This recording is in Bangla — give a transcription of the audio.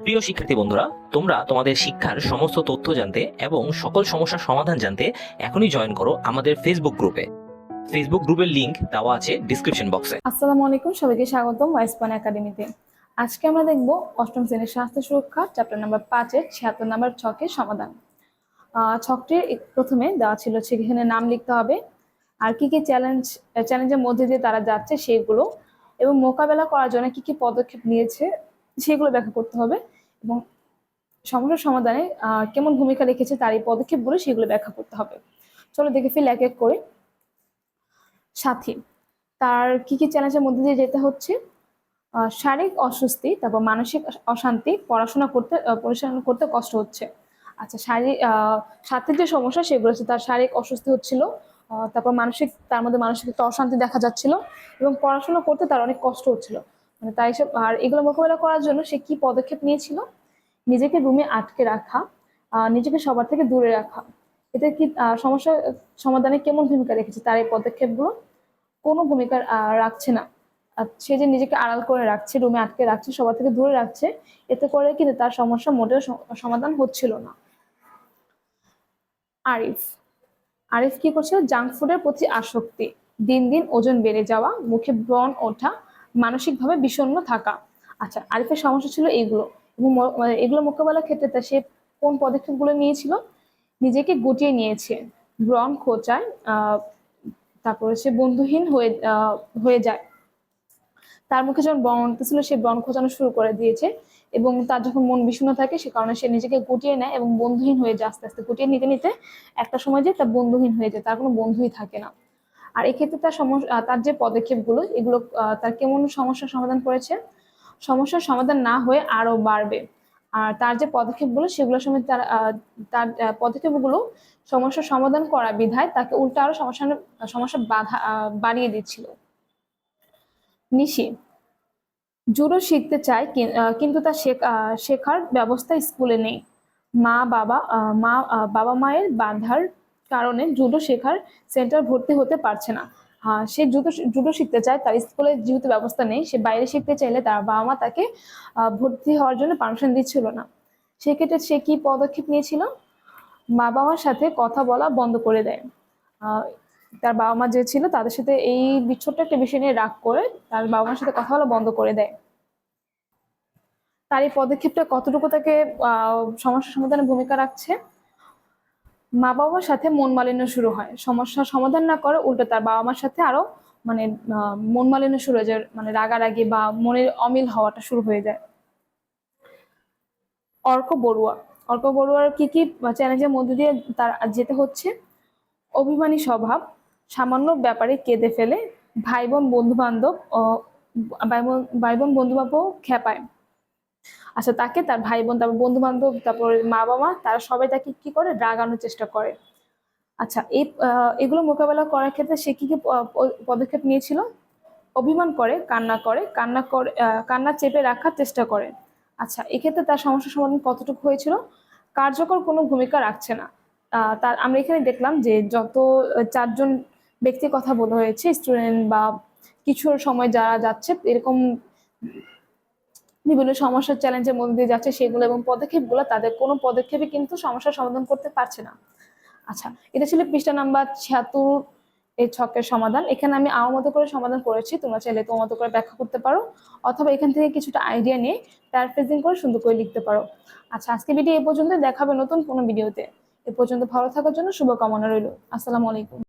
প্রিয় শিক্ষার্থী বন্ধুরা, তোমরা তোমাদের শিক্ষার সমস্ত তথ্য জানতে এবং সকল সমস্যার সমাধান জানতে এখনই জয়েন করো আমাদের ফেসবুক গ্রুপে ফেসবুক গ্রুপের লিংক দেওয়া আছে ডিসক্রিপশন বক্সে আসসালামু আলাইকুম, সবাইকে স্বাগতম ওয়াইসপান একাডেমিতে আজকে আমরা দেখব অষ্টম শ্রেণির স্বাস্থ্য সুরক্ষা চ্যাপ্টার নাম্বার পাঁচের ছিয়াত্তর নাম্বার ছকের সমাধান। ছকটির প্রথমে দেওয়া ছিল সেখানে নাম লিখতে হবে, আর কি কি চ্যালেঞ্জ চ্যালেঞ্জের মধ্যে দিয়ে তারা যাচ্ছে সেগুলো, এবং মোকাবেলা করার জন্য কি কি পদক্ষেপ নিয়েছে সেগুলো ব্যাখ্যা করতে হবে এবং সমস্যার সমাধানে কেমন ভূমিকা রেখেছে তার এই পদক্ষেপগুলো সেগুলো ব্যাখ্যা করতে হবে। চলো দেখে ফেল এক এক করে। সাথী, তার কি কি চ্যালেঞ্জের মধ্যে দিয়ে যেতে হচ্ছে? শারীরিক অস্বস্তি, তারপর মানসিক অশান্তি, পড়াশোনা করতে পড়াশোনা করতে কষ্ট হচ্ছে। আচ্ছা শারীরিক সাথীর যে সমস্যা সেগুলো হচ্ছে তার শারীরিক অস্বস্তি হচ্ছিল তারপর মানসিক, তার মধ্যে মানসিক একটা অশান্তি দেখা যাচ্ছিল এবং পড়াশোনা করতে তার অনেক কষ্ট হচ্ছিল। মানে তাই সব আর এগুলো মোকাবেলা করার জন্য সে কি পদক্ষেপ নিয়েছিল? নিজেকে রুমে আটকে রাখা নিজেকে সবার থেকে দূরে রাখা। এতে কি সমস্যা, সমাধানে কেমন ভূমিকা রেখেছে তার এই পদক্ষেপগুলো? কোনো ভূমিকা রাখছে না। সে যে নিজেকে আড়াল করে রাখছে, রুমে আটকে রাখছে, সবার থেকে দূরে রাখছে, এতে করে কিন্তু তার সমস্যা মোটেও সমাধান হচ্ছিল না। আরিফ। আরিফ কি করছিল? জাঙ্ক ফুডের প্রতি আসক্তি। দিন দিন ওজন বেড়ে যাওয়া, মুখে ব্রণ ওঠা মানসিকভাবে বিষণ্ণ থাকা। আচ্ছা আরিফের সমস্যা ছিল এইগুলো। এবং মানে এগুলো মোকাবেলার ক্ষেত্রে তা সে কোন পদক্ষেপগুলো নিয়েছিল? নিজেকে গুটিয়ে নিয়েছে। ব্রণ খোঁচায় তারপরে সে বন্ধুহীন হয়ে হয়ে যায়। তার মুখে যখন ব্রণ উঠতেছিল, সে ব্রণ খোঁচানো শুরু করে দিয়েছে। এবং তার যখন মন বিষণ্ণ থাকে, সে কারণে সে নিজেকে গুটিয়ে নেয় এবং বন্ধুহীন হয়ে যায় আস্তে আস্তে। গুটিয়ে নিতে নিতে একটা সময় যে তার বন্ধুহীন হয়ে যায়, তার কোনো বন্ধুই থাকে না। আর এক্ষেত্রে তার সমস্যা তার যে পদক্ষেপগুলো, এগুলো তার কেমন সমস্যার সমাধান করেছে? সমস্যার সমাধান না হয়ে আরও বাড়বে। আর তার যে পদক্ষেপগুলো, সেগুলোর সময় তার তার পদক্ষেপগুলো সমস্যার সমাধান করা বিধায় তাকে উল্টো আরও সমস্যা সমস্যা বাধা বাড়িয়ে দিচ্ছিল। নিশি, জুডো শিখতে চায় কিন্তু তার শেখার ব্যবস্থা স্কুলে নেই। মা বাবা মা বাবা মায়ের বাধার কারণে জুডো শেখার সেন্টার ভর্তি হতে পারছে না। আহ, সে জুডো জুডো শিখতে চায় তার স্কুলে যেহেতু ব্যবস্থা নেই সে বাইরে শিখতে চাইলে তার বাবা মা তাকে ভর্তি হওয়ার জন্য পারমিশন দিচ্ছিল না। সেক্ষেত্রে সে কি পদক্ষেপ নিয়েছিল? বাবা মার সাথে কথা বলা বন্ধ করে দেয়। তার বাবা মা যে ছিল তাদের সাথে এই ছোট্ট একটা বিষয় নিয়ে রাগ করে তার বাবা মার সাথে কথা বলা বন্ধ করে দেয়। তার এই পদক্ষেপটা কতটুকু তাকে সমস্যা সমাধানে ভূমিকা রাখছে? মা বাবার সাথে মন মালিন্য শুরু হয়। সমস্যার সমাধান না করে উল্টো তার বাবা মার সাথে আরও মানে মন মালিন্য শুরু হয়ে যায়। মানে রাগারাগি বা মনের অমিল হওয়াটা শুরু হয়ে যায়। অর্ক বড়ুয়া। অর্ক বড়ুয়ার কি কি চ্যালেঞ্জের মধ্যে দিয়ে তার যেতে হচ্ছে? অভিমানী স্বভাব। সামান্য ব্যাপারে কেঁদে ফেলে। ভাই বোন বন্ধু বান্ধব ভাই বোন বন্ধু বান্ধব খেপায়। আচ্ছা তাকে তার ভাই বোন তারপর বন্ধু বান্ধব তারপর মা বাবা তারা সবাই তাকে কি করে? রাগানোর চেষ্টা করে। আচ্ছা এই এগুলো মোকাবেলা করার ক্ষেত্রে সে কি কি পদক্ষেপ নিয়েছিল? অভিমান করে, কান্না করে কান্না করে কান্না চেপে রাখার চেষ্টা করে। আচ্ছা এক্ষেত্রে তার সমস্যা সমাধান কতটুকু হয়েছিল? কার্যকর কোনো ভূমিকা রাখছে না। তার, আমরা এখানে দেখলাম যে যত চারজন ব্যক্তির কথা বলা হয়েছে, স্টুডেন্ট বা কিছুর সময় যারা যাচ্ছে, এরকম বিভিন্ন সমস্যার চ্যালেঞ্জের মধ্যে দিয়ে যাচ্ছে সেগুলো এবং পদক্ষেপ পদক্ষেপগুলো তাদের কোনো পদক্ষেপে কিন্তু সমস্যার সমাধান করতে পারছে না। আচ্ছা এটা ছিল পৃষ্ঠা নাম্বার ছিয়াত্তর এই ছকের সমাধান। এখানে আমি আমার মতো করে সমাধান করেছি, তোমরা চাইলে তোমার মতো করে ব্যাখ্যা করতে পারো অথবা এখান থেকে কিছুটা আইডিয়া নিয়ে প্যারাফ্রেজিং করে সুন্দর করে লিখতে পারো। আচ্ছা আজকে ভিডিও এই পর্যন্ত দেখাবে নতুন কোনো ভিডিওতে এ পর্যন্ত ভালো থাকার জন্য শুভকামনা রইল। আসসালামু আলাইকুম।